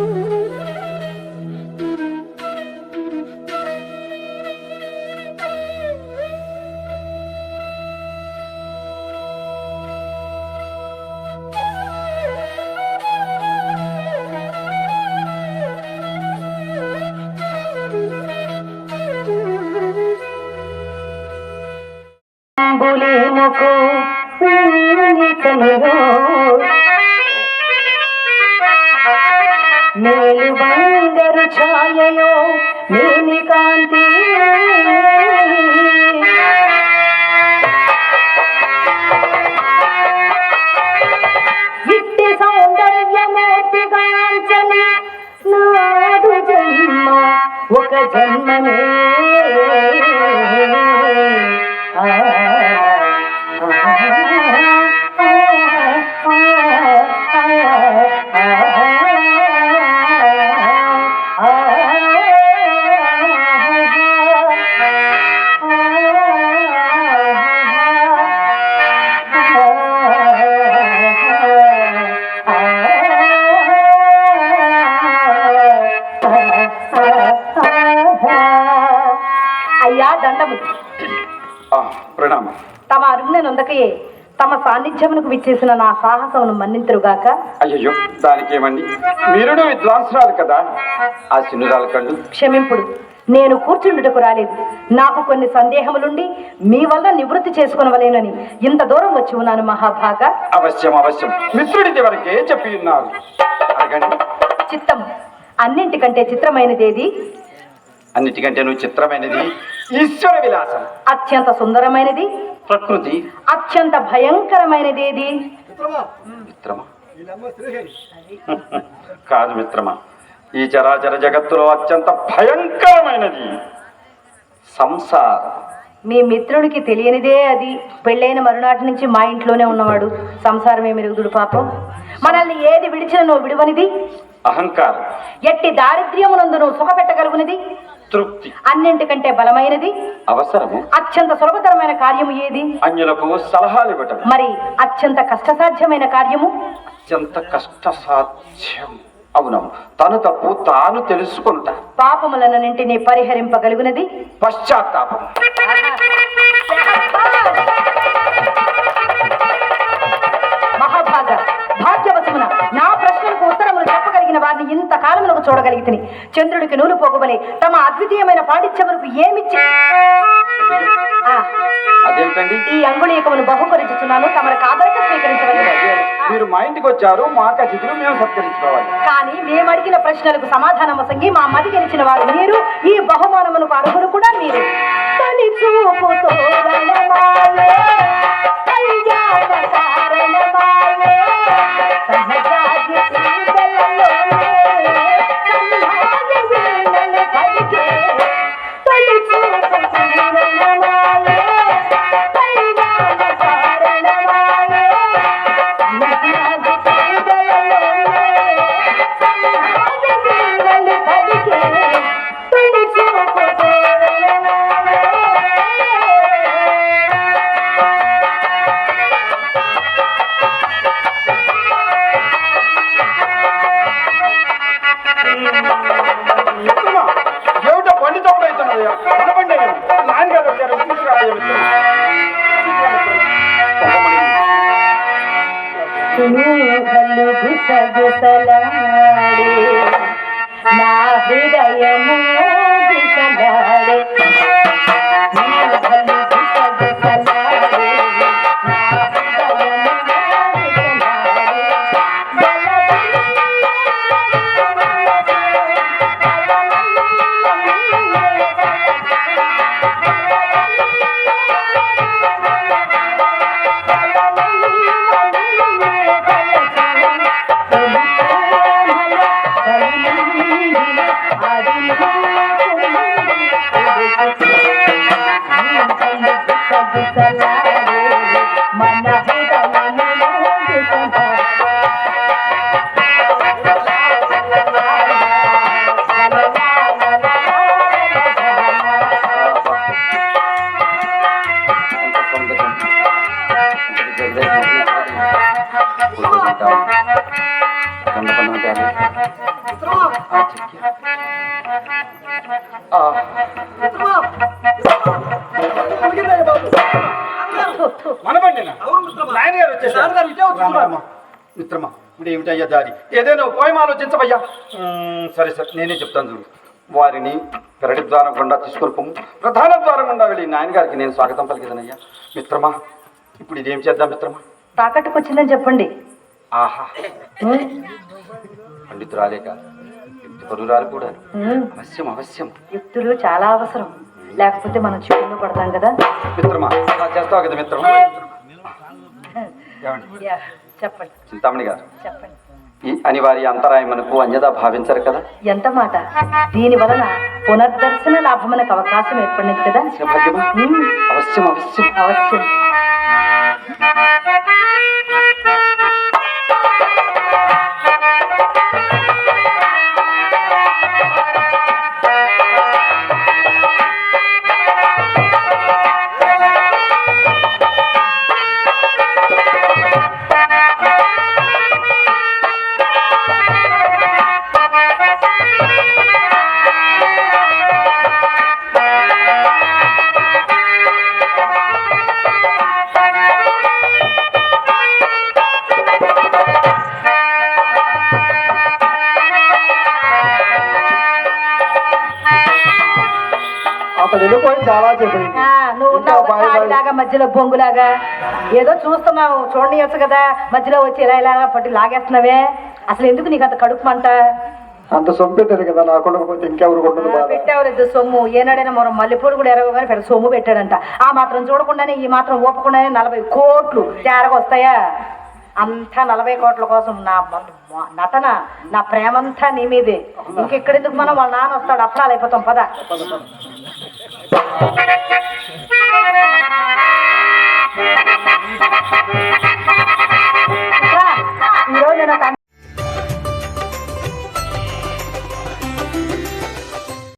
Mm-hmm. మేలు బంగారు ఛాయయో మేని కాంతి ఇట్టి సౌందర్యమూర్తిగాంచని నాడు జన్మ ఒక జన్మనే. అయ్యా దండము ఆ, ప్రణామం. తమ అరుణ నొందకయే తమ సాన్నిధ్యమునకు విచ్చేసిన నా సాహసమును మన్నింతురుగాక. అయ్యయ్యో దానికి ఏమండి మీరును విద్వాంసరాలు కదా. ఆ చిన్నురాలు కండు. క్షమింపుడు నేను కూర్చుండుటకు రాలేదు. నాకు కొన్ని సందేహములుండి మీ వల్ల నివృత్తి చేసుకునవలేనని ఇంత దూరం వచ్చి ఉన్నాను మహాభాగ. అవశ్యం అవశ్యం. మిత్రుడికి వరకే చెప్పి ఉన్నారు. అడగండి. చిత్తం అన్నింటికంటే చిత్రమైనదేది? అన్నిటికంటే నువ్వు చిత్రమైనది. ఈశ్వర విలాసం అత్యంత సుందరమైనది. ప్రకృతి. అత్యంత భయంకరమైనదేది? మిత్రమా? కాదు మిత్రమా. ఈ చరాచర జగత్తులో అత్యంత భయంకరమైనది సంసారం. మీ మిత్రుడికి తెలియనిదే అది. పెళ్ళైన మరునాటి నుంచి మా ఇంట్లోనే ఉన్నవాడు. సంసారమే మెరుగుదుడు పాపం? మనల్ని ఏది విడిచిన నువ్వు విడువనిది? అహంకారం. ఎట్టి దారిద్ర్యమునందు నువ్వు సుఖపెట్టగలుగునిది? తృప్తి. అన్నింటికంటే బలమైనది? అవసరము. అత్యంత సులభతరమైన కార్యము ఏది? అన్యులకు సలహాలు ఇవ్వటం. మరి అత్యంత కష్టసాధ్యమైన కార్యము? అత్యంత కష్ట సాధ్యం అవునవును తను తప్పు తాను తెలుసుకుంటా. పాపములన్నింటినీ పరిహరింపగలుగునది? పశ్చాత్తాపం చూడగలిగితే చంద్రుడికి నూలు పోగుబలే తమ అద్వితీయమైన పాండిత్యములకు అదేంటండి ఈ అంగుళీకమును బహుకరించుచున్నాను తమరు కాదరక స్వీకరించవలెను మీరు మా ఇంటికి వచ్చారు. మాకు అతిథులు మేము సత్కరించుకోవాలి. కానీ మేము అడిగిన ప్రశ్నలకు సమాధానం సంగి మా మది గెలిచిన వారు మీరు. ఈ బహుమానమునకు అర్హులు కూడా మీరు. గుసగుసలాడే. నా హృదయము మన నాయన గారు వచ్చేసారు. మిత్రమా ఇప్పుడు ఏమిటయ్యా దారి? ఏదైనా ఉపాయం ఆలోచించవయ్యా సరే సరే నేనే చెప్తాను చూడు. వారిని పెరటి ద్వారం గుండా తీసుకొని పొమ్ము. ప్రధాన ద్వారం గుండా వెళ్ళి నాయనగారికి నేను స్వాగతం పలికిదనయ్యా. మిత్రమా ఇప్పుడు ఇదేం చేద్దాం మిత్రమా? తాకట్టుకు వచ్చిందని చెప్పండి. ఆహా. పండితురాలే కాదు పరురాలు కూడా అవశ్యం అవశ్యం. యుక్తులు చాలా అవసరం. లేకపోతే మనం చిక్కుల్లో పడతాం కదా. మిత్రమా? చేస్తావు కదా చెప్పండి. చింతామణి గారు. చెప్పండి. ఈ అనివార్య అంతరాయం మనకు అన్యదా భావించరు కదా? ఎంత మాట? దీని వలన పునర్దర్శన లాభమునకు అవకాశం ఏర్పడినది కదా? అవశ్యం అవశ్యం. అవశ్యం. వెళ్ళిపోయి చాలా నువ్వు ఉన్నావు మధ్యలో బొంగులాగా. ఏదో చూస్తున్నావు చూడనియచ్చు కదా మధ్యలో వచ్చి ఇలా ఇలా పట్టి లాగేస్తున్నావే. అసలు ఎందుకు నీకు అంత కడుపు మంట? అంత సొమ్ము పెట్టారు కదా నా ఇంకెవరు పెట్టావులేదు సొమ్ము. ఏనాడైనా మనం మల్లెపూలు కూడా ఎరగగానే పెద్ద సొమ్ము పెట్టాడంట. ఆ మాత్రం చూడకుండానే ఈ మాత్రం ఊపకుండానే నలభై కోట్లు తేరగా వస్తాయా? అంతా నలభై కోట్ల కోసం నా నటన నా ప్రేమంతా నీ మీదే. ఇంకెక్కడెందుకు మనం? వాళ్ళ నాన్న వస్తాడు అప్పుడాలు అయిపోతాం పద. Thank you.